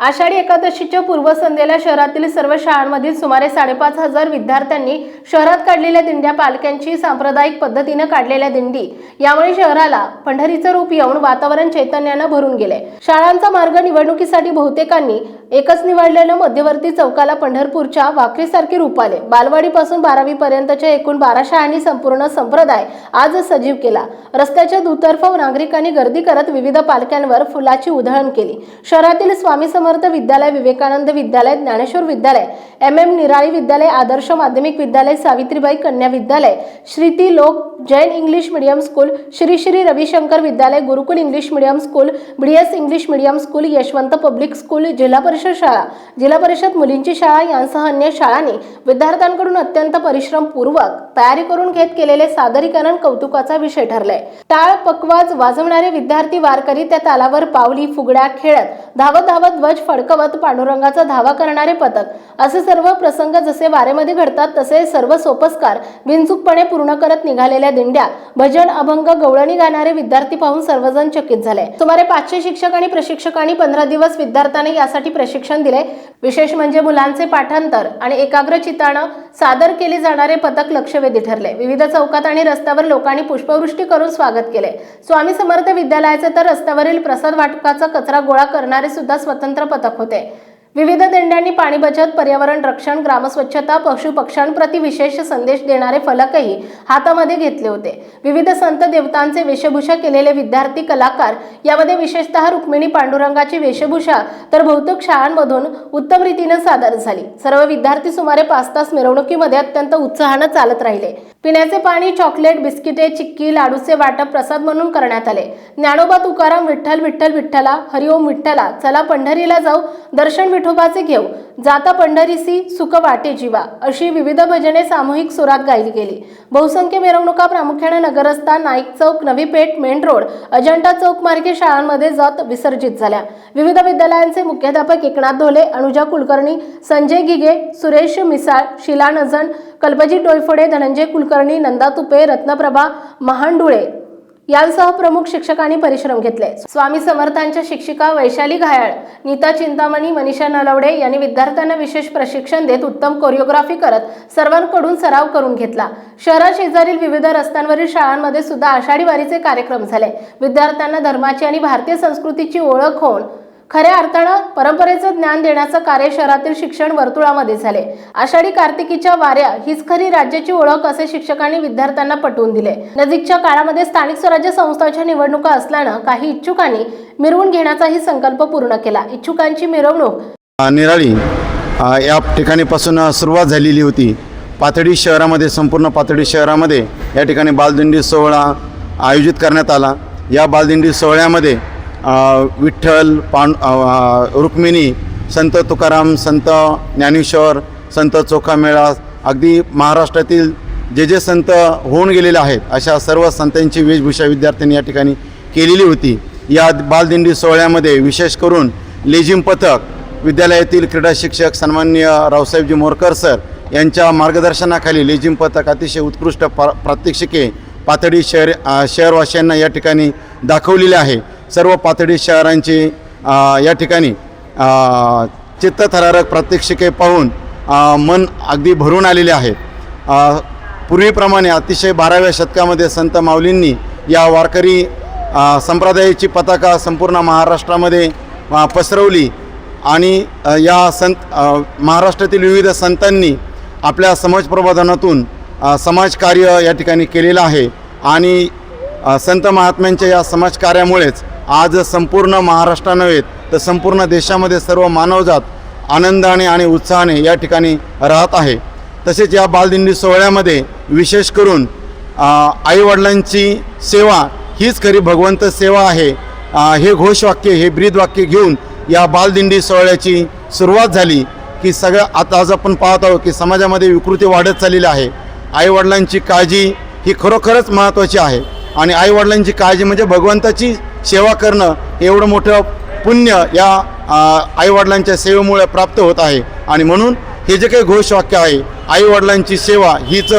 आषाढी एकादशीच्या पूर्वसंध्येला शहरातील सर्व शाळांमधील सुमारे साडेपाच हजार विद्यार्थ्यांनी शहरात काढलेल्या दिंड्या पालख्यांची सांप्रदायिक पद्धतीनं काढलेल्या दिंडी. यामुळे शहराला पंढरीचं रूप येऊन वातावरण चैतन्यानं भरून गेले शाळांचा मार्ग निवडणुकीसाठी बहुतेकांनी एकच निवडलेलं मध्यवर्ती चौकाला पंढरपूरच्या वाकरीसारखे रूप आले. बालवाडीपासून बारावी पर्यंतच्या एकूण बारा शाळांनी संपूर्ण संप्रदाय आज सजीव केला. रस्त्याच्या दुतर्फ नागरिकांनी गर्दी करत विविध पालख्यांवर फुलाची उधळण केली. शहरातील स्वामी समर्थ विद्यालय विवेकानंद विद्यालय ज्ञानेश्वर विद्यालय एम एम निराळी विद्यालय आदर्श माध्यमिक विद्यालय सावित्रीबाई कन्या विद्यालय श्रीती लोक Jain English medium school Shri Shri Ravishankar विद्यालय गुरुकुल English medium school B S English medium school Yashwant public school जिल्हा परिषद शाळा. जिल्हा परिषद मुलींची शाळा यांसह अन्य शाळांनी विद्यार्थ्यांकडून अत्यंत परिश्रमपूर्वक तयारी करून घेत केलेले सादरीकरण कौतुकाचा विषय ठरलाय. टाळ पकवाज वाजवणारे विद्यार्थी वारकरी त्या तालावर पावली फुगड्या खेळत धावत धावत ध्वज फडकवत पांडुरंगाचा धावा करणारे पथक. असे सर्व प्रसंग जसे वारेमध्ये घडतात तसे सर्व सोपस्कार बिनचूकपणे पूर्ण करत निघालेल्या दिंड्या भजन अभंग गवळणी गाणारे विद्यार्थी पाहून सर्वजण चकित झाले. सुमारे पाचशे शिक्षक आणि प्रशिक्षकांनी पंधरा दिवस विद्यार्थ्यांना यासाठी प्रशिक्षण दिले. विशेष म्हणजे मुलांचे पाठांतर आणि एकाग्र चितानं सादर केले जाणारे पथक लक्षवेधी ठरले. विविध चौकात आणि रस्त्यावर लोकांनी पुष्पवृष्टी करून स्वागत केले. स्वामी समर्थ विद्यालयाचे तर रस्त्यावरील प्रसाद वाटपाचा कचरा गोळा करणारे सुद्धा स्वतंत्र पथक होते. विविध दिंड्यांनी पाणी बचत पर्यावरण रक्षण ग्रामस्वच्छता पशु पक्ष्यांप्रती विशेष संदेश देणारे फलकही हातामध्ये घेतले होते. विविध संत देवतांचे वेशभूषा केलेले विद्यार्थी कलाकार यामध्ये विशेषतः रुक्मिणी पांडुरंगाची वेशभूषा तर बहुतेक शाळांमधून उत्तम रीतीने सादर झाली. सर्व विद्यार्थी सुमारे पाच तास मिरवणुकीमध्ये अत्यंत उत्साहानं चालत राहिले. पिण्याचे पाणी चॉकलेट बिस्किटे चिक्की लाडूचे वाटप प्रसाद म्हणून करण्यात आले. ज्ञानोबा तुकाराम विठ्ठल विठ्ठल विठ्ठला हरिओम विठ्ठला चला पंढरीला जाऊ दर्शन विठोबाचे घेऊ. जाता पंढरीसी सुख वाटे जीवा अशी विविध भजने सामूहिक सुरात गायली गेली. बहुसंख्य मिरवणुका प्रामुख्याने नगरस्था नाईक चौक नवी पेठ मेन रोड अजंठा चौक मार्गे शाळांमध्ये जात विसर्जित झाल्या. विविध विद्यालयांचे मुख्याध्यापक एकनाथ धोले अनुजा कुलकर्णी संजय गिगे सुरेश मिसाळ शिला नजन कल्पजी डोईफोडे धनंजय कुलकर्णी नंदा तुपे रत्नप्रभा महांडुळे यांसह प्रमुख शिक्षकांनी परिश्रम घेतले. स्वामी समर्थांच्या शिक्षिका वैशाली घायाळ नीता चिंतामणी मनीषा नलवडे यांनी विद्यार्थ्यांना विशेष प्रशिक्षण देत उत्तम कोरिओग्राफी करत सर्वांकडून सराव करून घेतला. शहरा शेजारील विविध रस्त्यांवरील शाळांमध्ये सुद्धा आषाढी वारीचे कार्यक्रम झाले. विद्यार्थ्यांना धर्माची आणि भारतीय संस्कृतीची ओळख होऊन खऱ्या अर्थानं परंपरेचं ज्ञान देण्याचं कार्य शहरातील शिक्षण वर्तुळामध्ये झाले. आषाढी कार्तिकीच्या वाऱ्या हीच खरी राज्याची ओळख असे शिक्षकांनी विद्यार्थ्यांना पटवून दिले. नजीकच्या काळामध्ये स्थानिक स्वराज्य संस्थांच्या निवडणुका असल्यानं काही इच्छुकांनी मिरवून घेण्याचाही संकल्प पूर्ण केला. इच्छुकांची मिरवणूक निराळी या ठिकाणीपासून सुरुवात झालेली होती. पाथडी शहरामध्ये संपूर्ण पाथडी शहरामध्ये या ठिकाणी बालदिंडी सोहळा आयोजित करण्यात आला. या बालदिंडी सोहळ्यामध्ये विठ्ठल पांड रुक्मिणी संत तुकाराम संत ज्ञानेश्वर संत चोखामेळा अगदी महाराष्ट्रातील जे जे संत होऊन गेलेले आहेत अशा सर्व संतांची वेशभूषा विद्यार्थ्यांनी या ठिकाणी केलेली होती. या बालदिंडी सोहळ्यामध्ये विशेष करून लेझिम पथक विद्यालयातील क्रीडा शिक्षक सन्मान्य रावसाहेबजी मोरकर सर यांच्या मार्गदर्शनाखाली लेझिम पथक अतिशय उत्कृष्ट प्रा प्रात्यक्षिके पातळी शहर शहरवासियांना या ठिकाणी दाखवलेले आहे. सर्व पातळी शहरांची या ठिकाणी चित्तथरारक प्रात्यक्षिके पाहून मन अगदी भरून आलेले आहे. पूर्वीप्रमाणे अतिशय बाराव्या शतकामध्ये संत माऊलींनी या वारकरी संप्रदायाची पताका संपूर्ण महाराष्ट्रामध्ये पसरवली आणि या संत महाराष्ट्रातील विविध संतांनी आपल्या समाजप्रबोधनातून प्रबोधनातून समाजकार्य या ठिकाणी केलेलं आहे. आणि संत महात्म्यांच्या या समाजकार्यामुळेच आज संपूर्ण महाराष्ट्र नव्हे तर संपूर्ण देशामध्ये सर्व मानवजात आनंदाने आणि उत्साहाने या ठिकाणी राहत आहे. तसेच या बालदिंडी सोहळ्यामध्ये विशेष करून आईवडिलांची सेवा हीच खरी भगवंत सेवा आहे. हे घोषवाक्य हे ब्रीदवाक्य घेऊन या बालदिंडी सोहळ्याची सुरुवात झाली की सगळं आता आज आपण पाहत आहोत की समाजामध्ये विकृती वाढत चाललेली आहे. आईवडिलांची काळजी ही खरोखरच महत्त्वाची आहे. आणि आईवडिलांची काळजी म्हणजे भगवंताची सेवा करणं एवढं मोठं पुण्य या आईवडिलांच्या सेवेमुळे प्राप्त होत आहे. आणि म्हणून हे जे काही घोषवाक्य आहे आईवडिलांची सेवा हीच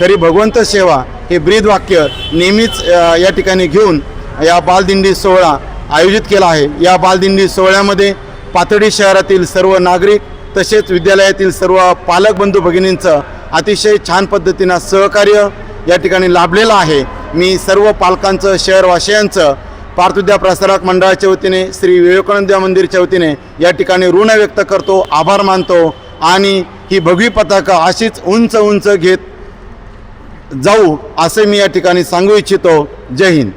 खरी भगवंत सेवा हे ब्रीद वाक्य नेहमीच या ठिकाणी घेऊन या बालदिंडी सोहळा आयोजित केला आहे. या बालदिंडी सोहळ्यामध्ये पाथर्डी शहरातील सर्व नागरिक तसेच विद्यालयातील सर्व पालक बंधू भगिनींचं अतिशय छान पद्धतीनं सहकार्य या ठिकाणी लाभलेलं आहे. मी सर्व पालकांचं शहरवासियांचं पार्थविद्या प्रसारक मंडळाच्या वतीने श्री विवेकानंद मंदिरच्या वतीने या ठिकाणी ऋण व्यक्त करतो आभार मानतो आणि ही भगवी पताका अशीच उंच उंच घेत जाऊ असे मी या ठिकाणी सांगू इच्छितो. जय हिंद.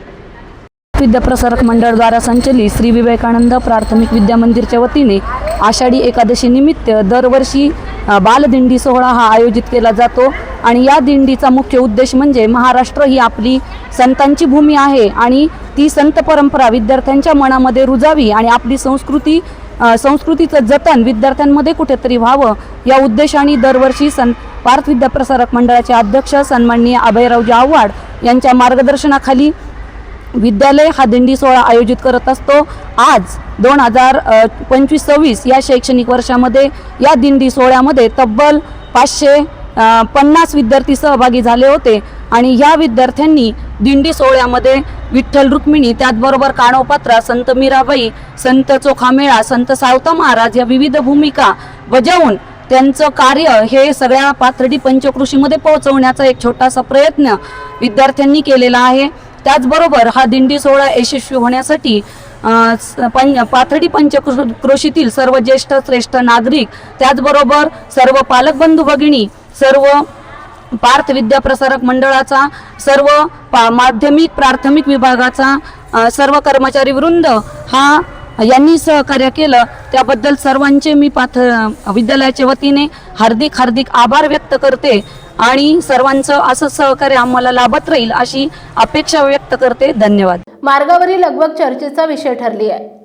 विद्याप्रसारक मंडळद्वारा संचलित श्री विवेकानंद प्राथमिक विद्या मंदिरच्या वतीने आषाढी एकादशी निमित्त दरवर्षी बालदिंडी सोहळा हा आयोजित केला जातो. आणि या दिंडीचा मुख्य उद्देश म्हणजे महाराष्ट्र ही आपली संतांची भूमी आहे आणि ती संत परंपरा विद्यार्थ्यांच्या मनामध्ये रुजावी आणि आपली संस्कृती संस्कृतीचं जतन विद्यार्थ्यांमध्ये कुठेतरी व्हावं या उद्देशाने दरवर्षी सन पार्थ विद्याप्रसारक मंडळाचे अध्यक्ष सन्माननीय अभयरावजी आव्हाड यांच्या मार्गदर्शनाखाली विद्यालय हा दिंडी सोहळा आयोजित करत असतो. आज दोन हजार पंचवीस सव्वीस या शैक्षणिक वर्षामध्ये या दिंडी सोहळ्यामध्ये तब्बल पाचशे पन्नास विद्यार्थी सहभागी झाले होते आणि या विद्यार्थ्यांनी दिंडी सोहळ्यामध्ये विठ्ठल रुक्मिणी त्याचबरोबर काणोपात्रा संत मीराबाई संत चोखामेळा संत सावता महाराज या विविध भूमिका बजावून त्यांचं कार्य हे सगळ्या पाथर्डी पंचकृषीमध्ये पोहोचवण्याचा एक छोटासा प्रयत्न विद्यार्थ्यांनी केलेला आहे. त्याचबरोबर हा दिंडी सोहळा यशस्वी होण्यासाठी अ, पं पाथर्डी पंचकृषीतील सर्व ज्येष्ठ श्रेष्ठ नागरिक त्याचबरोबर सर्व पालक बंधू भगिनी सर्व पार्थ विद्याप्रसारक मंडळाचा सर्व पा माध्यमिक प्राथमिक विभागाचा सर्व कर्मचारी वृंद हा यांनी सहकार्य केलं. त्याबद्दल सर्वांचे मी पाथ विद्यालयाच्या वतीने हार्दिक हार्दिक आभार व्यक्त करते आणि सर्वांचं असं सहकार्य आम्हाला लाभत राहील अशी अपेक्षा व्यक्त करते. धन्यवाद. मार्गावरील लगबग चर्चेचा विषय ठरली आहे